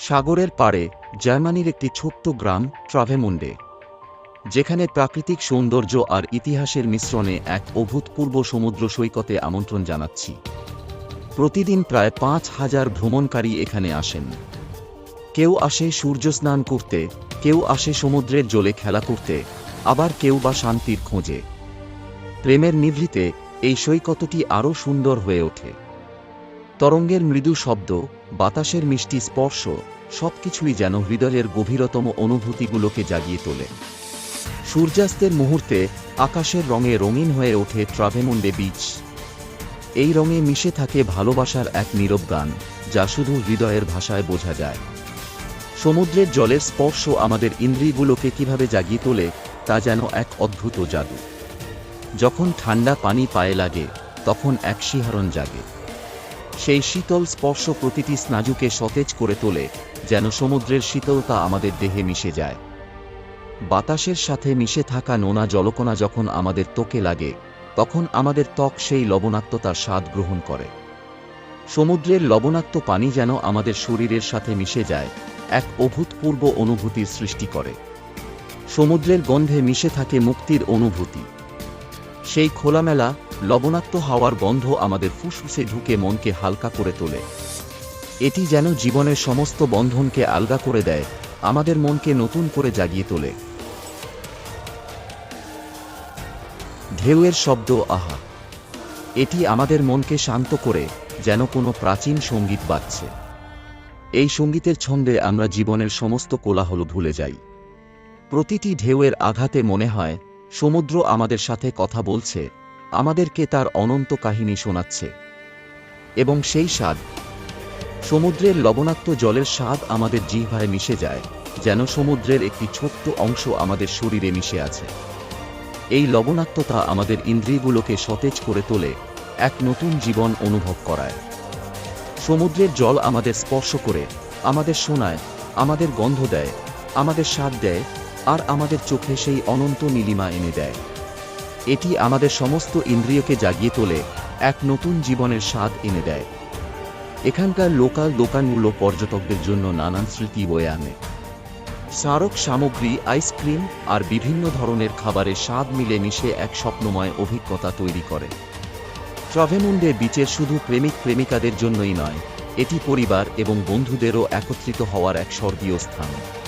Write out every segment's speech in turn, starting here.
সাগরের পাড়ে, জার্মানির একটি ছোট্ট গ্রাম, ট্রাভেমুন্ডে, যেখানে প্রাকৃতিক সৌন্দর্য আর ইতিহাসের মিশ্রণে এক অভূতপূর্ব সমুদ্র সৈকতে আমন্ত্রণ জানাচ্ছি। প্রতিদিন প্রায় পাঁচ হাজার ভ্রমণকারী এখানে আসেন। কেউ আসে সূর্য স্নান করতে, কেউ আসে সমুদ্রের জলে খেলা করতে, আবার কেউ বা শান্তির খোঁজে। প্রেমের নিভৃতে এই সৈকতটি আরও সুন্দর হয়ে ওঠে। তরঙ্গের মৃদু শব্দ, বাতাসের মিষ্টি স্পর্শ, সবকিছুই যেন হৃদয়ের গভীরতম অনুভূতিগুলোকে জাগিয়ে তোলে। সূর্যাস্তের মুহূর্তে আকাশের রঙে রঙিন হয়ে ওঠে ট্রাভেমুন্ডে বিচ। এই রঙে মিশে থাকে ভালোবাসার এক নীরব গান, যা শুধু হৃদয়ের ভাষায় বোঝা যায়। সমুদ্রের জলের স্পর্শ আমাদের ইন্দ্রিয়গুলোকে কীভাবে জাগিয়ে তোলে, তা যেন এক অদ্ভুত জাদু। যখন ঠান্ডা পানি পায়ে লাগে, তখন এক শিহরণ জাগে। সেই শীতল স্পর্শ প্রতিটি স্নাজুকে সতেজ করে তোলে, যেন সমুদ্রের শীতলতা আমাদের দেহে মিশে যায়। বাতাসের সাথে মিশে থাকা নোনা জলকণা যখন আমাদের ত্বকে লাগে, তখন আমাদের ত্বক সেই লবণাক্ততার স্বাদ গ্রহণ করে। সমুদ্রের লবণাক্ত পানি যেন আমাদের শরীরের সাথে মিশে যায়, এক অভূতপূর্ব অনুভূতির সৃষ্টি করে। সমুদ্রের গন্ধে মিশে থাকে মুক্তির অনুভূতি। সেই খোলামেলা, লবণাক্ত হাওয়ার গন্ধ আমাদের ফুসফুসে ঢুকে মনকে হালকা করে তোলে। এটি যেন জীবনের সমস্ত বন্ধনকে আলগা করে দেয়, আমাদের মনকে নতুন করে জাগিয়ে তোলে। ঢেউয়ের শব্দ, আহা! এটি আমাদের মনকে শান্ত করে, যেন কোনো প্রাচীন সংগীত বাজছে। এই সঙ্গীতের ছন্দে আমরা জীবনের সমস্ত কোলাহল ভুলে যাই। প্রতিটি ঢেউয়ের আঘাতে মনে হয় সমুদ্র আমাদের সাথে কথা বলছে, আমাদেরকে তার অনন্ত কাহিনী শোনাচ্ছে। এবং সেই স্বাদ, সমুদ্রের লবণাক্ত জলের স্বাদ আমাদের জিহ্বায় মিশে যায়, যেন সমুদ্রের একটি ছোট্ট অংশ আমাদের শরীরে মিশে আছে। এই লবণাক্ততা আমাদের ইন্দ্রিয়গুলোকে সতেজ করে তোলে, এক নতুন জীবন অনুভব করায়। সমুদ্রের জল আমাদের স্পর্শ করে, আমাদের শোনায়, আমাদের গন্ধ দেয়, আমাদের স্বাদ দেয় আর আমাদের চোখে সেই অনন্ত নীলিমা এনে দেয়। এটি আমাদের সমস্ত ইন্দ্রিয়কে জাগিয়ে তোলে, এক নতুন জীবনের স্বাদ এনে দেয়। এখানকার লোকাল দোকানগুলো পর্যটকদের জন্য নানান স্মৃতি বয়ে আনে। স্মারক সামগ্রী, আইসক্রিম আর বিভিন্ন ধরনের খাবারের স্বাদ মিলে মিশে এক স্বপ্নময় অভিজ্ঞতা তৈরি করে। ট্রাভেমুন্ডে বিচের শুধু প্রেমিক প্রেমিকাদের জন্যই নয়, এটি পরিবার এবং বন্ধুদেরও একত্রিত হওয়ার এক স্বর্গীয় স্থান।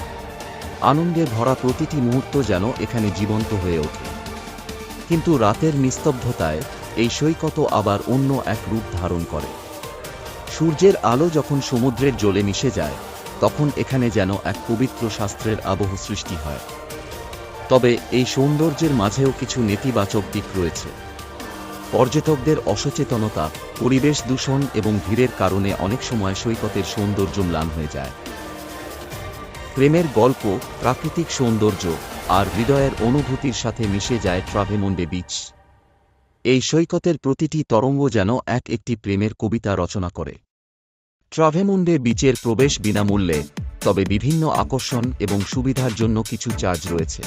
আনন্দে ভরা প্রতিটি মুহূর্ত যেন এখানে জীবন্ত হয়ে ওঠে। কিন্তু রাতের নিস্তব্ধতায় এই সৈকত আবার অন্য এক রূপ ধারণ করে। সূর্যের আলো যখন সমুদ্রের জলে মিশে যায়, তখন এখানে যেন এক পবিত্র শাস্ত্রের আবহ সৃষ্টি হয়। তবে এই সৌন্দর্যের মাঝেও কিছু নেতিবাচক দিক রয়েছে। পর্যটকদের অসচেতনতা, পরিবেশ দূষণ এবং ভিড়ের কারণে অনেক সময় সৈকতের সৌন্দর্য ম্লান হয়ে যায়। প্রেমের গল্প, প্রাকৃতিক সৌন্দর্য আর হৃদয়ের অনুভূতির সাথে মিশে যায় ট্রাভেমুন্ডে বিচ। এই সৈকতের প্রতিটি তরঙ্গ যেন এক একটি প্রেমের কবিতা রচনা করে। ট্রাভেমুন্ডে বিচের প্রবেশ বিনামূল্যে, তবে বিভিন্ন আকর্ষণ এবং সুবিধার জন্য কিছু চার্জ রয়েছে।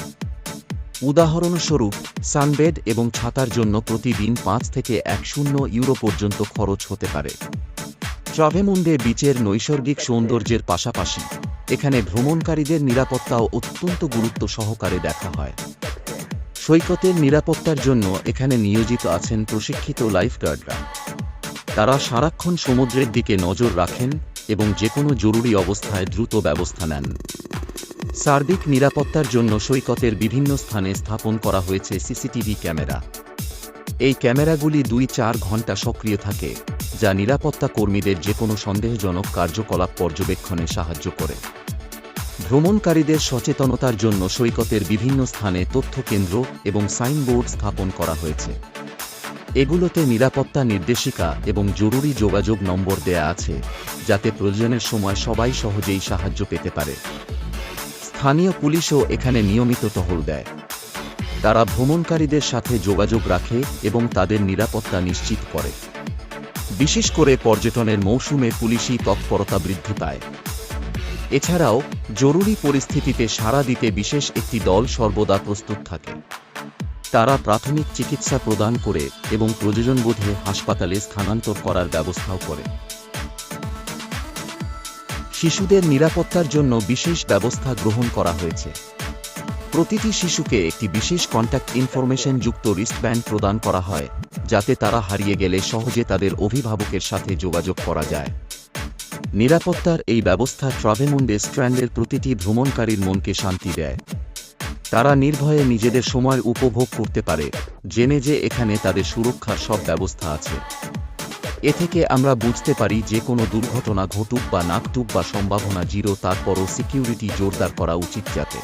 উদাহরণস্বরূপ, সানবেড এবং ছাতার জন্য প্রতিদিন পাঁচ থেকে এক শূন্য ইউরো পর্যন্ত খরচ হতে পারে। ট্রাভেমুন্ডে বিচের নৈসর্গিক সৌন্দর্যের পাশাপাশি এখানে ভ্রমণকারীদের নিরাপত্তাও অত্যন্ত গুরুত্ব সহকারে দেখা হয়। সৈকতের নিরাপত্তার জন্য এখানে নিয়োজিত আছেন প্রশিক্ষিত লাইফগার্ডরা। তারা সারাক্ষণ সমুদ্রের দিকে নজর রাখেন এবং যে কোনো জরুরি অবস্থায় দ্রুত ব্যবস্থা নেন। সার্বিক নিরাপত্তার জন্য সৈকতের বিভিন্ন স্থানে স্থাপন করা হয়েছে সিসিটিভি ক্যামেরা। এই ক্যামেরাগুলি দুই চার ঘণ্টা সক্রিয় থাকে। যা নিরাপত্তা কর্মীদের যে কোনো সন্দেহজনক কার্যকলাপ পর্যবেক্ষণে সাহায্য করে। ভ্রমণকারীদের সচেতনতার জন্য সৈকতের বিভিন্ন স্থানে তথ্য কেন্দ্র এবং সাইনবোর্ড স্থাপন করা হয়েছে। এগুলোতে নিরাপত্তা নির্দেশিকা এবং জরুরি যোগাযোগ নম্বর দেয়া আছে, যাতে প্রয়োজনের সময় সবাই সহজেই সাহায্য পেতে পারে। স্থানীয় পুলিশও এখানে নিয়মিত টহল দেয়। তারা ভ্রমণকারীদের সাথে যোগাযোগ রাখে এবং তাদের নিরাপত্তা নিশ্চিত করে। বিশেষ করে পর্যটনের মৌসুমে পুলিশি তৎপরতা বৃদ্ধি পায়। এছাড়াও, জরুরি পরিস্থিতিতে সাড়া দিতে বিশেষ একটি দল সর্বদা প্রস্তুত থাকে। তারা প্রাথমিক চিকিৎসা প্রদান করে এবং প্রয়োজনবোধে হাসপাতালে স্থানান্তর করার ব্যবস্থাও করে। শিশুদের নিরাপত্তার জন্য বিশেষ ব্যবস্থা গ্রহণ করা হয়েছে। প্রতিটি শিশুকে একটি বিশেষ কন্ট্যাক্ট ইনফরমেশন যুক্ত রিস্টব্যান্ড প্রদান করা হয়, যাতে তারা হারিয়ে গেলে সহজে তাদের অভিভাবকের সাথে যোগাযোগ করা যায়। নিরাপত্তার এই ব্যবস্থা ট্রাভেমুন্ডে স্ট্র্যান্ডের প্রতিটি ভ্রমণকারীর মনকে শান্তি দেয়। তারা নির্ভয়ে নিজেদের সময় উপভোগ করতে পারে, জেনে যে এখানে তাদের সুরক্ষার সব ব্যবস্থা আছে। এ থেকে আমরা বুঝতে পারি যে কোনো দুর্ঘটনা ঘটুক বা নাকটুক বা সম্ভাবনা জিরো, তারপরও সিকিউরিটি জোরদার করা উচিত যাতে।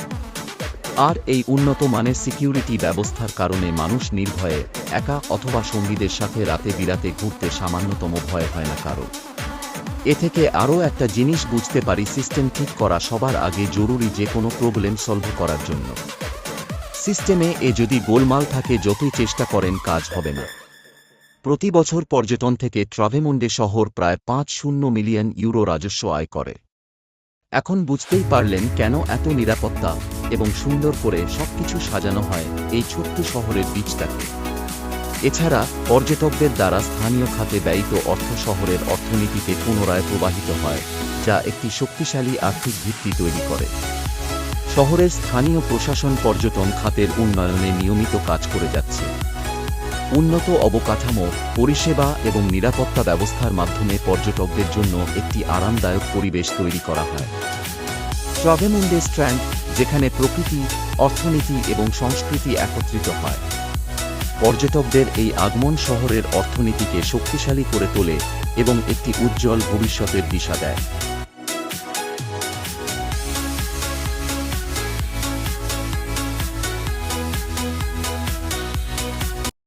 আর এই উন্নত মানের সিকিউরিটি ব্যবস্থার কারণে মানুষ নির্ভয়ে, একা অথবা সঙ্গীদের সাথে রাতে বিরাতে ঘুরতে সামান্যতম ভয় হয় না কারও। এ থেকে আরও একটা জিনিস বুঝতে পারি, সিস্টেম ঠিক করা সবার আগে জরুরি যে কোনো প্রবলেম সলভ করার জন্য। সিস্টেমে এ যদি গোলমাল থাকে, যতই চেষ্টা করেন, কাজ হবে না। প্রতি বছর পর্যটন থেকে ট্রাভেমুন্ডে শহর প্রায় পাঁচ শূন্য মিলিয়ন ইউরো রাজস্ব আয় করে। এখন বুঝতেই পারলেন কেন এত নিরাপত্তা। এবং সুন্দর করে সবকিছু সাজানো হয় এই ছোট্ট শহরের বীজটাকে। এছাড়া পর্যটকদের দ্বারা স্থানীয় খাতে ব্যয়িত অর্থ শহরের অর্থনীতিতে পুনরায় প্রবাহিত হয়, যা একটি শক্তিশালী আর্থিক ভিত্তি তৈরি করে। শহরের স্থানীয় প্রশাসন পর্যটন খাতের উন্নয়নে নিয়মিত কাজ করে যাচ্ছে। উন্নত অবকাঠামো, পরিষেবা এবং নিরাপত্তা ব্যবস্থার মাধ্যমে পর্যটকদের জন্য একটি আরামদায়ক পরিবেশ তৈরি করা হয়। ট্রাভেমুন্ডে স্ট্র্যান্ড যেখানে প্রকৃতি, অর্থনীতি এবং সংস্কৃতি একত্রিত হয়। পর্যটকদের এই আগমন শহরের অর্থনীতিকে শক্তিশালী করে তোলে এবং একটি উজ্জ্বল ভবিষ্যতের দিশা দেয়।